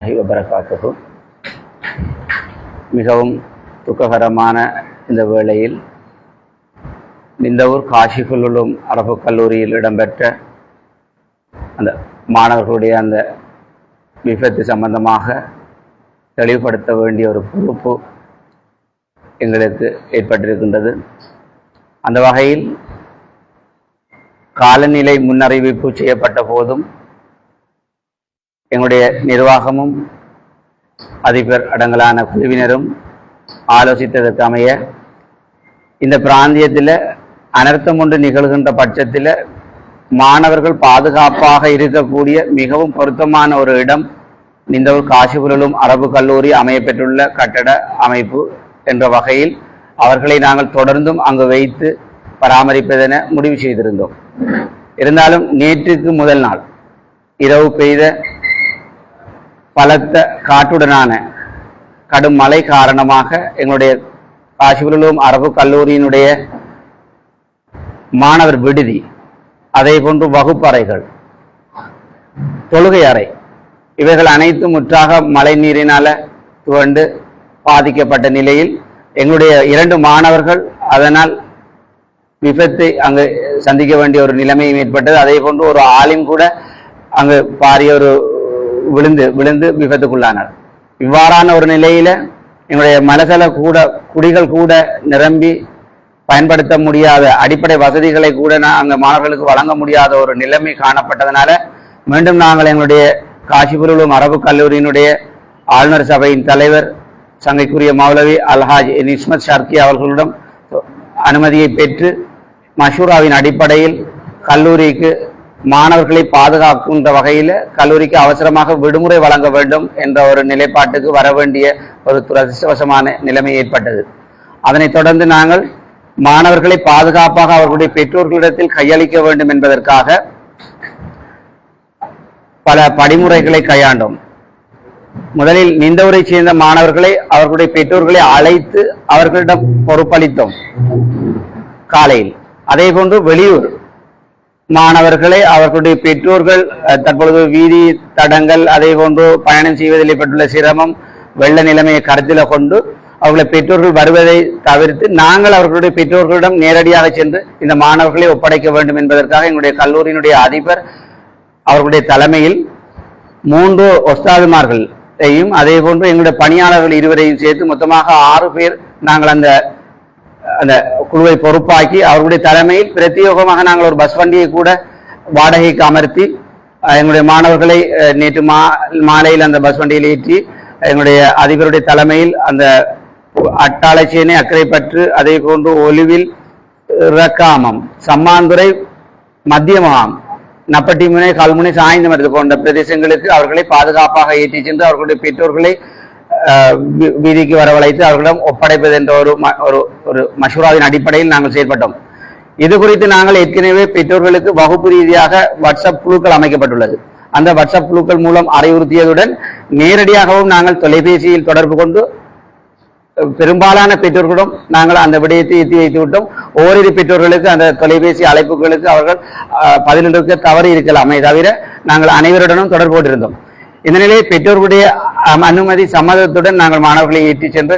வபரகாத்துஹு. மிகவும் துக்ககரமான இந்த வேளையில் இந்த ஊர் காஷிஃபுல்லும் அரபு கல்லூரியில் இடம்பெற்ற அந்த மாணவர்களுடைய அந்த விபத்து சம்பந்தமாக தெளிவுபடுத்த வேண்டிய ஒரு பொறுப்பு எங்களுக்கு ஏற்பட்டிருக்கின்றது. அந்த வகையில் காலநிலை முன்னறிவிப்பு செய்யப்பட்ட போதும் எங்களுடைய நிர்வாகமும் அதிபர் அடங்கலான குழுவினரும் ஆலோசித்ததற்கு அமைய இந்த பிராந்தியத்தில் அனர்த்தம் ஒன்று நிகழ்கின்ற பட்சத்தில் மாணவர்கள் பாதுகாப்பாக இருக்கக்கூடிய மிகவும் பொருத்தமான ஒரு இடம் இந்த ஒரு காசிபுரலும் அரபு கல்லூரி அமையப்பெற்றுள்ள கட்டட அமைப்பு என்ற வகையில் அவர்களை நாங்கள் தொடர்ந்தும் அங்கு வைத்து பராமரிப்பதென முடிவு செய்திருந்தோம். இருந்தாலும் நேற்றுக்கு முதல் நாள் இரவு பெய்த பலத்த காட்டுடனான கடும் மழை காரணமாக எங்களுடைய காசிபுரலும் அரபு கல்லூரியினுடைய மாணவர் விடுதி அதே போன்று வகுப்பறைகள் தொழுகை அறை இவைகள் அனைத்தும் முற்றாக மழை நீரினால துவண்டு பாதிக்கப்பட்ட நிலையில் எங்களுடைய இரண்டு மாணவர்கள் அதனால் விபத்தை அங்கு சந்திக்க வேண்டிய ஒரு நிலைமையும் ஏற்பட்டது. அதே போன்று ஒரு ஆளும் கூட அங்கு பாரிய ஒரு விழுந்து விழுந்து விபத்துக்குள்ளானார். இவ்வாறான ஒரு நிலையில எங்களுடைய மலசல கூட குடிகள் கூட நிரம்பி பயன்படுத்த முடியாத அடிப்படை வசதிகளை கூட நான் அங்கே மாணவர்களுக்கு வழங்க முடியாத ஒரு நிலைமை காணப்பட்டதனால மீண்டும் நாங்கள் எங்களுடைய காசிபுரலும் அரபு கல்லூரியினுடைய ஆளுநர் சபையின் தலைவர் சங்கைக்குரிய மௌலவி அல்ஹாஜ் நிஸ்மத் ஷர்கி அவர்களிடம் அனுமதியை பெற்று மஷூராவின் அடிப்படையில் கல்லூரிக்கு மாணவர்களை பாதுகாக்கின்ற வகையில் கல்லூரிக்கு அவசரமாக விடுமுறை வழங்க வேண்டும் என்ற ஒரு நிலைப்பாட்டுக்கு வர வேண்டிய ஒரு துரதிருஷ்டவசமான நிலைமை ஏற்பட்டது. அதனைத் தொடர்ந்து நாங்கள் மாணவர்களை பாதுகாப்பாக அவர்களுடைய பெற்றோர்களிடத்தில் கையளிக்க வேண்டும் என்பதற்காக பல படிமுறைகளை கையாண்டோம். முதலில் நிந்தவரை சேர்ந்த மாணவர்களை அவர்களுடைய பெற்றோர்களை அழைத்து அவர்களிடம் பொறுப்பளித்தோம். காலையில். அதே போன்று வெளியூர். மாணவர்களை அவர்களுடைய பெற்றோர்கள் தற்பொழுது வீதி தடங்கள் அதே போன்று பயணம் செய்வதில் ஏற்பட்டுள்ள சிரமம் வெள்ள நிலைமையை கருத்தில் கொண்டு அவர்களை பெற்றோர்கள் வருவதை தவிர்த்து நாங்கள் அவர்களுடைய பெற்றோர்களிடம் நேரடியாக சென்று இந்த மாணவர்களை ஒப்படைக்க வேண்டும் என்பதற்காக எங்களுடைய கல்லூரியினுடைய அதிபர் அவர்களுடைய தலைமையில் மூன்று ஒஸ்தாதுமார்களையும் அதே போன்று எங்களுடைய பணியாளர்கள் இருவரையும் சேர்த்து மொத்தமாக ஆறு பேர் நாங்கள் அந்த அந்த குழுவை பொறுப்பாக்கி அவர்களுடைய தலைமையில் பிரத்யேகமாக நாங்கள் ஒரு பஸ் வண்டியை கூட வாடகைக்கு அமர்த்தி எங்களுடைய மாணவர்களை நேற்று மா மாலையில் அந்த பஸ் வண்டியில் ஏற்றி எங்களுடைய அதிபருடைய தலைமையில் அந்த அட்டாளச்சேனை அக்கறைப்பற்று அதே போன்று ஒலிவில் ரக்காமம் சம்மாந்துறை மத்தியமாம் நப்பட்டிமுனை கல்முனை சாய்ந்தமரத்து போன்ற பிரதேசங்களுக்கு அவர்களை பாதுகாப்பாக ஏற்றிச் சென்று அவர்களுடைய பெற்றோர்களை வீதிக்கு வரவழைத்து அவர்களிடம் ஒப்படைப்பது என்ற ஒரு ஒரு ஒரு மஷூராவின் அடிப்படையில் நாங்கள் செயல்பட்டோம் இது குறித்து நாங்கள் ஏற்கனவே பெற்றோர்களுக்கு வகுப்பு ரீதியாக வாட்ஸ்அப் குழுக்கள் அமைக்கப்பட்டுள்ளது. அந்த வாட்ஸ்அப் குழுக்கள் மூலம் அறிவுறுத்தியதுடன் நேரடியாகவும் நாங்கள் தொலைபேசியில் தொடர்பு கொண்டு பெரும்பாலான பெற்றோர்களிடம் நாங்கள் அந்த விடயத்தை எத்தி வைத்து விட்டோம். ஓரிரு பெற்றோர்களுக்கு அந்த தொலைபேசி அழைப்புகளுக்கு அவர்கள் அஹ், பதிலளிக்க தவறு இருக்கலாமே தவிர நாங்கள் அனைவருடனும் தொடர்பு கொண்டிருந்தோம். இந்த நிலையில் பெற்றோர்களுடைய அனுமதி சம்மதத்துடன் நாங்கள் மாணவர்களை ஏற்றி சென்று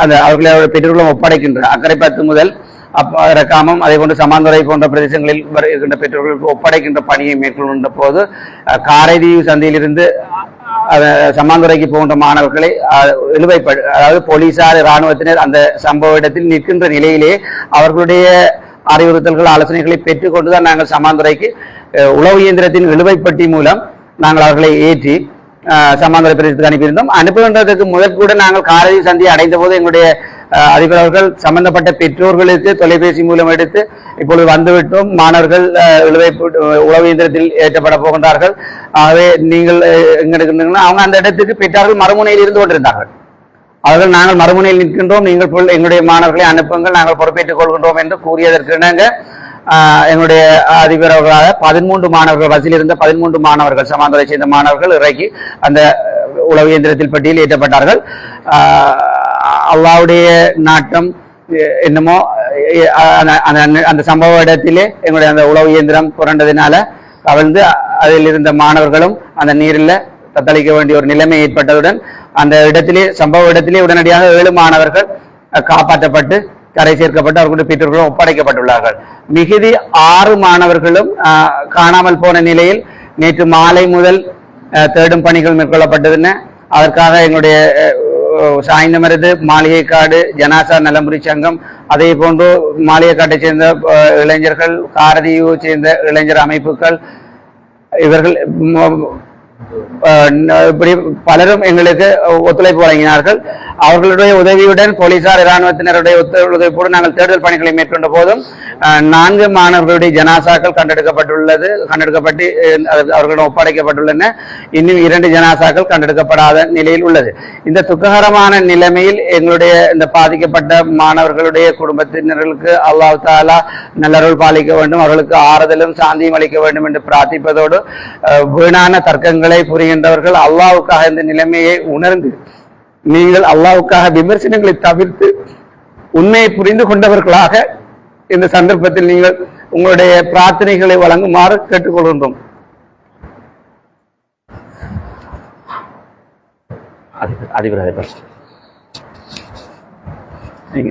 அந்த அவர்களை அவருடைய பெற்றோர்களும் ஒப்படைக்கின்றனர் அக்கறை பத்து முதல் அப்ப ரக்காமம் அதே போன்று சமாந்துறை போன்ற பிரதேசங்களில் இருக்கின்ற பெற்றோர்களுக்கு ஒப்படைக்கின்ற பணியை மேற்கொள்கின்ற போது காரைதீவு சந்தையிலிருந்து சமாந்துரைக்கு சமாந்துறைக்கு போன்ற மாணவர்களை அஹ், அதாவது போலீசார் இராணுவத்தினர் அந்த சம்பவ இடத்தில் நிற்கின்ற நிலையிலே அவர்களுடைய அறிவுறுத்தல்கள் ஆலோசனைகளை பெற்றுக்கொண்டுதான் நாங்கள் சமாந்துறைக்கு உளவு இயந்திரத்தின் இழுவைப்பட்டி மூலம் நாங்கள் அவர்களை ஏற்றி சமாந்தர பிரதேசத்துக்கு அனுப்பியிருந்தோம். அனுப்புகின்றதுக்கு முதல் கூட நாங்கள் காரதி சந்தியை அடைந்த போது எங்களுடைய அதிபர் அவர்கள் சம்பந்தப்பட்ட பெற்றோர்களுக்கு தொலைபேசி மூலம் எடுத்து இப்பொழுது வந்துவிட்டோம். மாணவர்கள் அஹ், இழுவை இயந்திரத்தில் ஏற்றப்பட போகின்றார்கள். ஆகவே நீங்கள் அஹ், இருக்கின்றீங்கன்னா அவங்க அந்த இடத்துக்கு பெற்றார்கள் மறுமுனையில் இருந்து கொண்டிருந்தார்கள். அவர்கள் நாங்கள் மறுமுனையில் நிற்கின்றோம். நீங்கள் எங்களுடைய மாணவர்களை அனுப்புங்கள் நாங்கள் பொறுப்பேற்றுக் கொள்கின்றோம் என்று கூறியதற்கு இணங்க என்னுடைய அதிபர் அவர்களாக பதிமூன்று மாணவர்கள் பஸ்ஸில் இருந்த பதிமூன்று மாணவர்கள் சமாந்தரை சேர்ந்த மாணவர்கள் இறக்கி அந்த உளவு இயந்திரத்தில் பட்டியல் ஏற்றப்பட்டார்கள். அல்லாவுடைய நாட்டம் என்னமோ அந்த- அந்த- அந்த சம்பவ இடத்திலே எங்களுடைய அந்த உளவு இயந்திரம் புரண்டதினால கவிழ்ந்து அதில் இருந்த மாணவர்களும் அந்த நீரில் தத்தளிக்க வேண்டிய ஒரு நிலைமை ஏற்பட்டதுடன் அந்த இடத்திலே சம்பவ இடத்திலே உடனடியாக ஏழு மாணவர்கள் காப்பாற்றப்பட்டு கரை சேர்க்கப்பட்டு அவர்களுடைய பெற்றோர்களும் ஒப்படைக்கப்பட்டுள்ளார்கள். மிகுதி ஆறு மாணவர்களும் காணாமல் போன நிலையில் நேற்று மாலை முதல் அஹ், தேடும் பணிகள் மேற்கொள்ளப்பட்டதுன்னு அதற்காக எங்களுடைய சாய்ந்தமருது மாளிகைக்காடு ஜனாசா நலமுறை சங்கம் அதே போன்று மாளிகைக்காட்டை சேர்ந்த இளைஞர்கள் காரதியை சேர்ந்த இளைஞர் அமைப்புகள் இவர்கள் இப்படி பலரும் எங்களுக்கு ஒத்துழைப்பு வழங்கினார்கள். அவர்களுடைய உதவியுடன் போலீசார் இராணுவத்தினருடைய ஒத்துழைப்போடு நாங்கள் தேடுதல் பணிகளை மேற்கொண்ட போதும் நான்கு மாணவர்களுடைய ஜனாசாக்கள் கண்டெடுக்கப்பட்டுள்ளது கண்டெடுக்கப்பட்டு அவர்களிடம் ஒப்படைக்கப்பட்டுள்ளன. இன்னும் இரண்டு ஜனாசாக்கள் கண்டெடுக்கப்படாத நிலையில் உள்ளது. இந்த துக்ககரமான நிலைமையில் எங்களுடைய இந்த பாதிக்கப்பட்ட மாணவர்களுடைய குடும்பத்தினர்களுக்கு அல்லாஹ் தாலா நல்லருள் பாலிக்க வேண்டும் அவர்களுக்கு ஆறுதலும் சாந்தியும் அளிக்க வேண்டும் என்று பிரார்த்திப்பதோடு அஹ், வீணான தர்க்கங்களை புரிகின்றவர்கள் அல்லாவுக்காக இந்த நிலைமையை உணர்ந்து நீங்கள் அல்லாஹ்வுக்காக விமர்சனங்களை தவிர்த்து உண்மையை புரிந்து கொண்டவர்களாக இந்த சந்தர்ப்பத்தில் நீங்கள் உங்களுடைய பிரார்த்தனைகளை வழங்குமாறு கேட்டுக்கொள்கின்றோம். அதிபர் அதிபர் நீங்க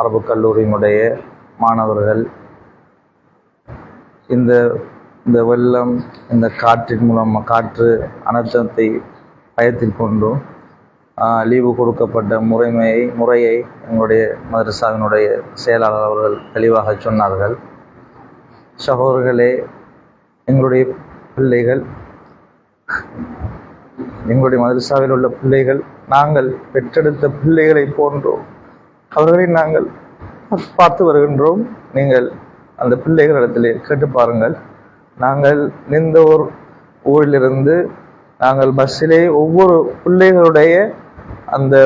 அரபு கல்லூரியினுடைய மாணவர்கள். இந்த இந்த வெள்ளம் இந்த காற்றின் மூலம் காற்று அனர்த்தத்தை பயத்தில் கொண்டும் லீவு கொடுக்கப்பட்ட முறைமையை முறையை எங்களுடைய மதரசாவினுடைய செயலாளர் அவர்கள் தெளிவாக சொன்னார்கள். சகோதரர்களே எங்களுடைய பிள்ளைகள் எங்களுடைய மதரசாவில் உள்ள பிள்ளைகள் நாங்கள் பெற்றெடுத்த பிள்ளைகளை போன்றோம் அவர்களை நாங்கள் பார்த்து வருகின்றோம். நீங்கள் அந்த பிள்ளைகளிடத்திலே கேட்டு பாருங்கள். நாங்கள் இந்த ஒரு ஊரிலிருந்து நாங்கள் பஸ்ஸிலே ஒவ்வொரு பிள்ளைகளுடைய அந்த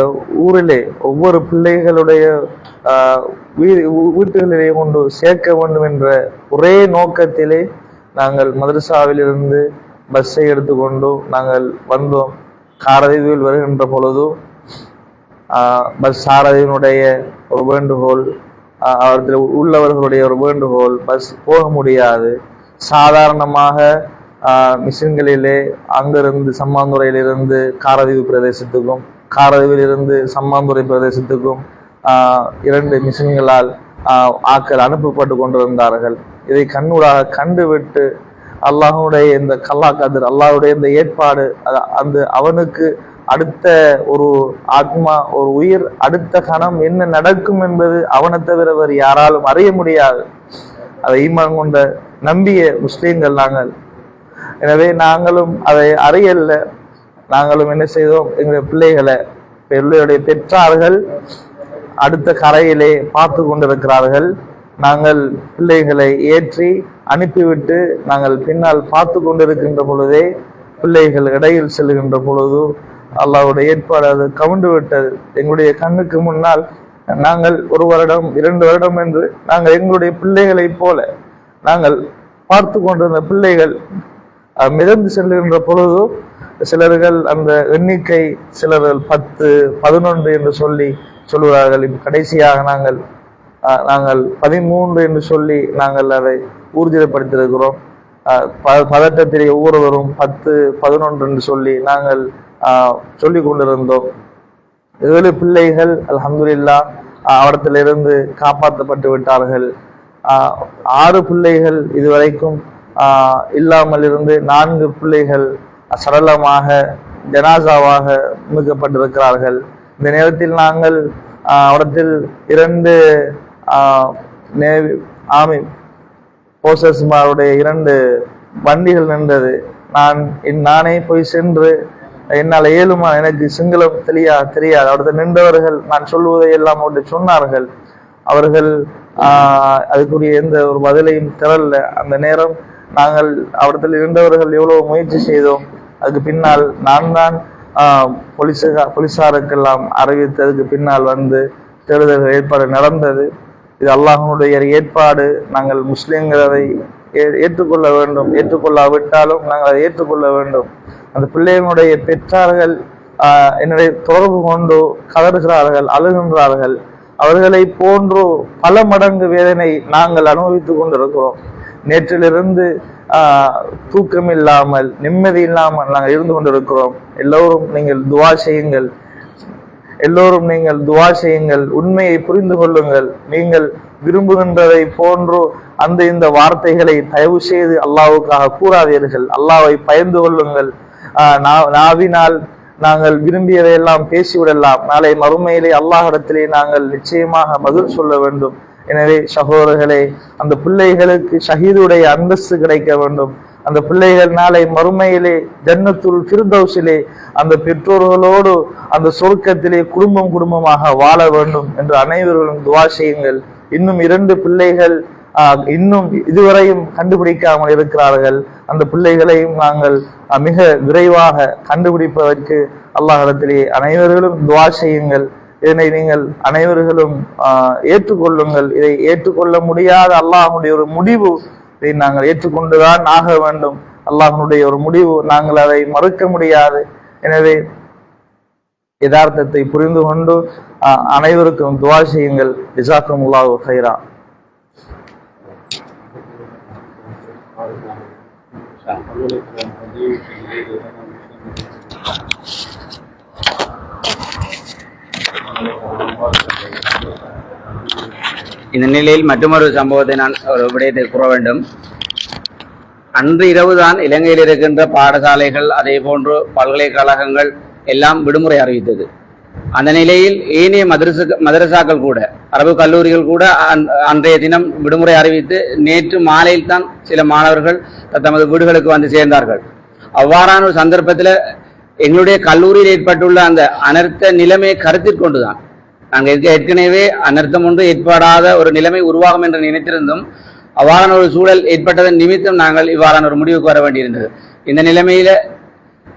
ஊரிலே ஒவ்வொரு பிள்ளைகளுடைய வீட்டுகளிலே கொண்டு சேர்க்க வேண்டும் என்ற ஒரே நோக்கத்திலே நாங்கள் மதரசாவிலிருந்து பஸ்ஸை எடுத்துக்கொண்டு நாங்கள் வந்தோம். காரதீவில் வருகின்ற பொழுதும் பஸ் சாரதியினுடைய ஒரு வேண்டுகோள் அவர்கள் உள்ளவர்களுடைய ஒரு வேண்டுகோள் பஸ் போக முடியாது. சாதாரணமாக மிஷின்களிலே அங்கிருந்து சம்மாந்துறையிலிருந்து காரதீவு பிரதேசத்துக்கும் காரதீவிலிருந்து சம்மாந்துறை பிரதேசத்துக்கும் இரண்டு மிஷின்களால் ஆக்கள் அனுப்பப்பட்டு கொண்டிருந்தார்கள். இதை கண்ணூடாக கண்டுவிட்டு அல்லாஹுடைய இந்த கல்லா கதிர் அல்லாஹுடைய இந்த ஏற்பாடு அது அந்த அவனுக்கு அடுத்த ஒரு ஆத்மா ஒரு உயிர் அடுத்த கணம் என்ன நடக்கும் என்பது அவனை தவிர வேறு யாராலும் அறிய முடியாது. அதை ஈமான் கொண்ட நம்பிய முஸ்லீம்கள் நாங்கள். எனவே நாங்களும் அதை அறியல்ல. நாங்களும் என்ன செய்தோம்? எங்களுடைய பிள்ளைகளை பிள்ளையுடைய பெற்றார்கள் அடுத்த கரையிலே பார்த்து கொண்டிருக்கிறார்கள். நாங்கள் பிள்ளைகளை ஏற்றி அனுப்பிவிட்டு நாங்கள் பின்னால் பார்த்து கொண்டிருக்கின்ற பொழுதே பிள்ளைகள் இடையில் செல்கின்ற பொழுது அல்லாவுடைய ஏற்பாடு அது கவுண்டு விட்டது. எங்களுடைய கண்ணுக்கு முன்னால் நாங்கள் ஒரு வருடம் இரண்டு வருடம் என்று நாங்கள் எங்களுடைய பிள்ளைகளைப் போல நாங்கள் பார்த்து கொண்டிருந்த பிள்ளைகள் மிதந்து செல்கின்ற பொழுது சிலர்கள் அந்த எண்ணிக்கை சிலர்கள் பத்து பதினொன்று என்று சொல்லி சொல்லுவார்கள் கடைசியாக நாங்கள் நாங்கள் பதிமூன்று என்று சொல்லி நாங்கள் அதை ஊர்ஜிதப்படுத்தியிருக்கிறோம். பதட்டத்திலே ஒவ்வொருவரும் பத்து பதினொன்று என்று சொல்லி நாங்கள் சொல்லி சொல்லிக் கொண்டிருந்தோம். ஏழு பிள்ளைகள் அலமதுல்லா அவடத்திலிருந்து காப்பாற்றப்பட்டு விட்டார்கள். ஆஹ் ஆறு பிள்ளைகள் இதுவரைக்கும் ஆஹ் இல்லாமல் இருந்து நான்கு பிள்ளைகள் சரளமாக ஜனாசாவாக மீட்கப்பட்டிருக்கிறார்கள். இந்த நேரத்தில் நாங்கள் அவடத்தில் இரண்டு ஆஹ் நேவி ஆமி போசஸ்மாருடைய இரண்டு வண்டிகள் நின்றது. நான் என் நானே போய் சென்று என்னால் இயலுமா எனக்கு சிங்களம் தெரியா தெரியாது. அவரது நின்றவர்கள் நான் சொல்வதை எல்லாம் ஒன்று சொன்னார்கள். அவர்கள் அதுக்குரிய எந்த ஒரு பதிலையும் திரல்ல அந்த நேரம் நாங்கள் அவரிடத்தில் இருந்தவர்கள் எவ்வளவு முயற்சி செய்தோம். அதுக்கு பின்னால் நான் தான் ஆஹ் போலீஸாருக்கெல்லாம் போலீசாருக்கெல்லாம் அறிவித்ததுக்கு பின்னால் வந்து தேடுதல் ஏற்பாடு நடந்தது. இது அல்லாஹனுடைய ஏற்பாடு. நாங்கள் முஸ்லீம்கிறதை ஏ- ஏற்றுக்கொள்ள வேண்டும். ஏற்றுக்கொள்ளாவிட்டாலும் நாங்கள் அதை ஏற்றுக்கொள்ள வேண்டும். அந்த பிள்ளைகளுடைய பெற்றார்கள் என்னுடைய தொடர்பு கொண்டு கதறுகிறார்கள் அழுகின்றார்கள். அவர்களை போன்று பல மடங்கு வேதனை நாங்கள் அனுபவித்துக் கொண்டிருக்கிறோம். நேற்றிலிருந்து தூக்கம் இல்லாமல் நிம்மதி இல்லாமல் நாங்கள் இருந்து கொண்டிருக்கிறோம். எல்லோரும் நீங்கள் துவா செய்யுங்கள். எல்லோரும் நீங்கள் துவா செய்யுங்கள். உண்மையை புரிந்து கொள்ளுங்கள். நீங்கள் விரும்புகின்றதை போன்று அந்த இந்த வார்த்தைகளை தயவு செய்து அல்லாவுக்காக கூறாதீர்கள். அல்லாவை பயந்து கொள்ளுங்கள். நாவினால் நாங்கள் விரும்பியதையெல்லாம் பேசிவிடலாம். நாளை மறுமையிலே அல்லாஹிடத்திலே நாங்கள் நிச்சயமாக பதில் சொல்ல வேண்டும். எனவே சகோதரர்களே அந்த பிள்ளைகளுக்கு ஷஹீதுடைய அந்தஸ்து கிடைக்க வேண்டும். அந்த பிள்ளைகள் நாளை மறுமையிலே ஜன்னத்துள் திருதௌசிலே அந்த பெற்றோர்களோடு அந்த சொர்க்கத்திலே குடும்பம் குடும்பமாக வாழ வேண்டும் என்று அனைவர்களும் துவா செய்யுங்கள். இன்னும் இரண்டு பிள்ளைகள் இன்னும் இதுவரையும் கண்டுபிடிக்காமல் இருக்கிறார்கள். அந்த பிள்ளைகளையும் நாங்கள் மிக விரைவாக கண்டுபிடிப்பதற்கு அல்லாஹிடத்திலே அனைவர்களும் துவா செய்யுங்கள். இதனை நீங்கள் அனைவர்களும் ஏற்றுக்கொள்ளுங்கள். இதை ஏற்றுக்கொள்ள முடியாத அல்லாஹனுடைய ஒரு முடிவு இதை நாங்கள் ஏற்றுக்கொண்டுதான் ஆக வேண்டும். அல்லாஹனுடைய ஒரு முடிவு நாங்கள் அதை மறுக்க முடியாது. எனவே யதார்த்தத்தை புரிந்து கொண்டு அனைவருக்கும் துவா செய்யுங்கள். ஜிசாக்கும் உல்லாஹு ஹைரா இந்த நிலையில் மற்றொரு சம்பவத்தை நான் ஒரு விடயத்தை கூற வேண்டும். அன்று இரவுதான் இலங்கையில் இருக்கின்ற பாடசாலைகள் அதே போன்று பல்கலைக்கழகங்கள் எல்லாம் விடுமுறை அறிவித்தது. அந்த நிலையில் ஏனைய மதரசு மதரசாக்கள் கூட அரபு கல்லூரிகள் கூட அன்றைய தினம் விடுமுறை அறிவித்து நேற்று மாலையில் தான் சில மாணவர்கள் தமது வீடுகளுக்கு வந்து சேர்ந்தார்கள். அவ்வாறான ஒரு சந்தர்ப்பத்தில் எங்களுடைய கல்லூரியில் ஏற்பட்டுள்ள அந்த அனர்த்த நிலைமையை கருத்தில் கொண்டுதான் நாங்கள் ஏற்கனவே அனர்த்தம் ஒன்று ஏற்படாத ஒரு நிலைமை உருவாகும் என்று நினைத்திருந்தும் அவ்வாறான ஒரு சூழல் ஏற்பட்டதன் நிமித்தம் நாங்கள் இவ்வாறான ஒரு முடிவுக்கு வர வேண்டியிருந்தது. இந்த நிலைமையில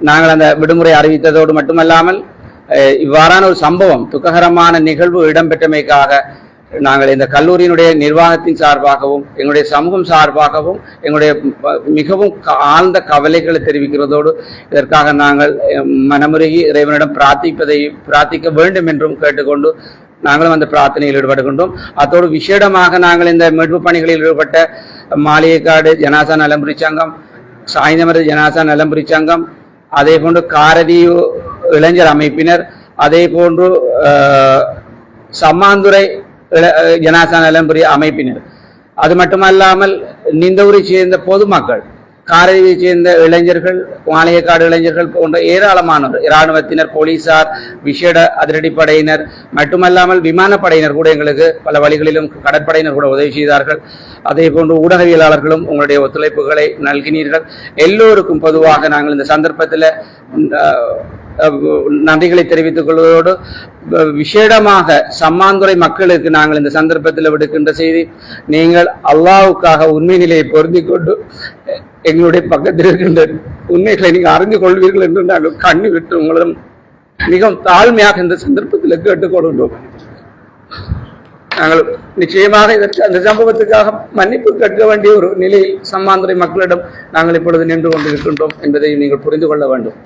நாங்கள் அந்த விடுமுறை அறிவித்ததோடு மட்டுமல்லாமல் இவ்வாறான ஒரு சம்பவம் துக்ககரமான நிகழ்வு இடம்பெற்றமைக்காக நாங்கள் இந்த கல்லூரியினுடைய நிர்வாகத்தின் சார்பாகவும் எங்களுடைய சமூகம் சார்பாகவும் எங்களுடைய மிகவும் க- ஆழ்ந்த கவலைகளை தெரிவிக்கிறதோடு இதற்காக நாங்கள் மனமுருகி இறைவனிடம் பிரார்த்திப்பதை பிரார்த்திக்க வேண்டும் என்றும் கேட்டுக்கொண்டு நாங்களும் அந்த பிரார்த்தனையில் ஈடுபடுகின்றோம் அத்தோடு விசேடமாக நாங்கள் இந்த மீட்பு பணிகளில் ஈடுபட்ட மாளிகைக்காடு ஜனாசா நலம்புரி சங்கம் சாய்ந்தமர ஜனாசா நலம்புரி சங்கம் அதே போன்று காரதியூர் இளைஞர் அமைப்பினர் அதே போன்று சம்மாந்துறை ஜனாசா நலம்புரி அமைப்பினர். அது மட்டுமல்லாமல் நிந்தவூரை சேர்ந்த பொதுமக்கள் காரதியை சேர்ந்த இளைஞர்கள் மாளிகைக்காடு இளைஞர்கள் போன்ற ஏராளமானோர் இராணுவத்தினர் போலீசார் விசேட அதிரடிப்படையினர் மட்டுமல்லாமல் விமானப்படையினர் கூட எங்களுக்கு பல வழிகளிலும் கடற்படையினர் கூட உதவி செய்தார்கள். அதே போன்று ஊடகவியலாளர்களும் உங்களுடைய ஒத்துழைப்புகளை நல்கினீர்கள். எல்லோருக்கும் பொதுவாக நாங்கள் இந்த சந்தர்ப்பத்தில் நன்றிகளை தெரிவித்துக் கொள்வதோடு விசேடமாக சம்மாந்துறை மக்களுக்கு நாங்கள் இந்த சந்தர்ப்பத்தில் விடுக்கின்ற செய்தி நீங்கள் அல்லாவுக்காக உண்மை நிலையை பொருந்தி கொண்டு எங்களுடைய பக்கத்தில் இருக்கின்ற உண்மைகளை நீங்கள் அறிந்து கொள்வீர்கள் என்று நாங்கள் கண்ணு விட்டு உங்களிடம் மிகவும் தாழ்மையாக இந்த சந்தர்ப்பத்தில் கேட்டுக்கொள்கின்றோம் நாங்கள் நிச்சயமாக இதற்கு அந்த சம்பவத்துக்காக மன்னிப்பு கேட்க வேண்டிய ஒரு நிலையில் சம்மாந்துறை மக்களிடம் நாங்கள் இப்பொழுது நின்று கொண்டிருக்கின்றோம் என்பதை நீங்கள் புரிந்து கொள்ள வேண்டும்.